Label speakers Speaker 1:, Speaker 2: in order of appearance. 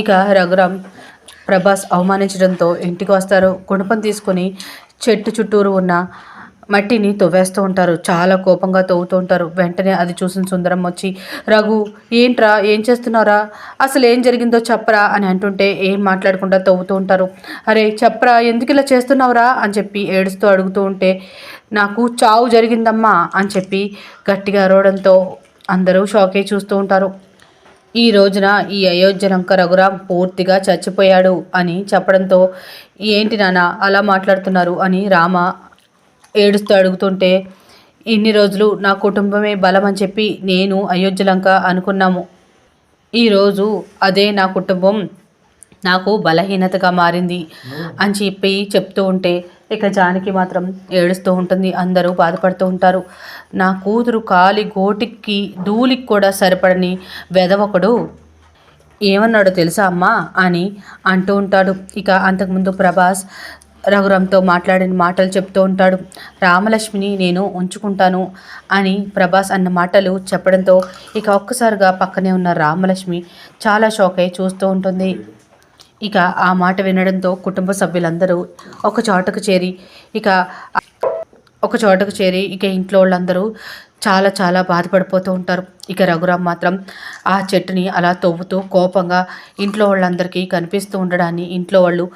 Speaker 1: ఇక రఘురామ్ ప్రభాస్ అవమానించడంతో ఇంటికి వస్తారు. గుణపం తీసుకొని చెట్టు చుట్టూరు ఉన్న మట్టిని తవ్వేస్తూ ఉంటారు. చాలా కోపంగా తవ్వుతూ ఉంటారు. వెంటనే అది చూసిన సుందరం వచ్చి రఘు ఏంట్రా? ఏం చేస్తున్నారా అసలు ఏం జరిగిందో చెప్పరా? అని అంటుంటే ఏం మాట్లాడకుండా తవ్వుతూ ఉంటారు. అరే చెప్పరా? ఎందుకు ఇలా చేస్తున్నావురా? అని చెప్పి ఏడుస్తూ అడుగుతూ ఉంటే నాకు చావు జరిగిందమ్మా అని చెప్పి గట్టిగా అరవడంతో అందరూ షాకే చూస్తూ ఉంటారు. ఈ రోజున ఈ అయోధ్యలంక రఘురాం పూర్తిగా చచ్చిపోయాడు అని చెప్పడంతో ఏంటి నాన్న అలా మాట్లాడుతున్నారు అని రామ ఏడుస్తూ అడుగుతుంటే ఇన్ని రోజులు నా కుటుంబమే బలం అని చెప్పి నేను అయోధ్యలంక అనుకున్నాము. ఈరోజు అదే నా కుటుంబం నాకు బలహీనతగా మారింది అని చెప్పి చెప్తూ ఉంటే ఇక జానకి మాత్రం ఏడుస్తూ ఉంటుంది అందరూ బాధపడుతూ ఉంటారు. నా కూతురు కాలి గోటికి ధూళికి కూడా సరిపడని వెదవొకడు ఏమన్నాడో తెలుసా అమ్మా అని అంటూ ఉంటాడు. ఇక అంతకుముందు ప్రభాస్ రఘురామ్తో మాట్లాడిన మాటలు చెప్తూ ఉంటాడు. రామలక్ష్మిని నేను ఉంచుకుంటాను అని ప్రభాస్ అన్న మాటలు చెప్పడంతో ఇక ఒక్కసారిగా పక్కనే ఉన్న రామలక్ష్మి చాలా షాక్ అయి చూస్తూ ఉంటుంది. ఇక ఆ మాట వినడంతో కుటుంబ సభ్యులందరూ ఒక చోటకు చేరి ఇక ఒక చోటకు చేరి ఇక ఇంట్లో వాళ్ళందరూ చాలా చాలా బాధపడిపోతూ ఉంటారు. ఇక రఘురామ్ మాత్రం ఆ చెట్టుని అలా తవ్వుతూ కోపంగా ఇంట్లో వాళ్ళందరికీ కనిపిస్తూ ఉండడాన్ని ఇంట్లో వాళ్ళు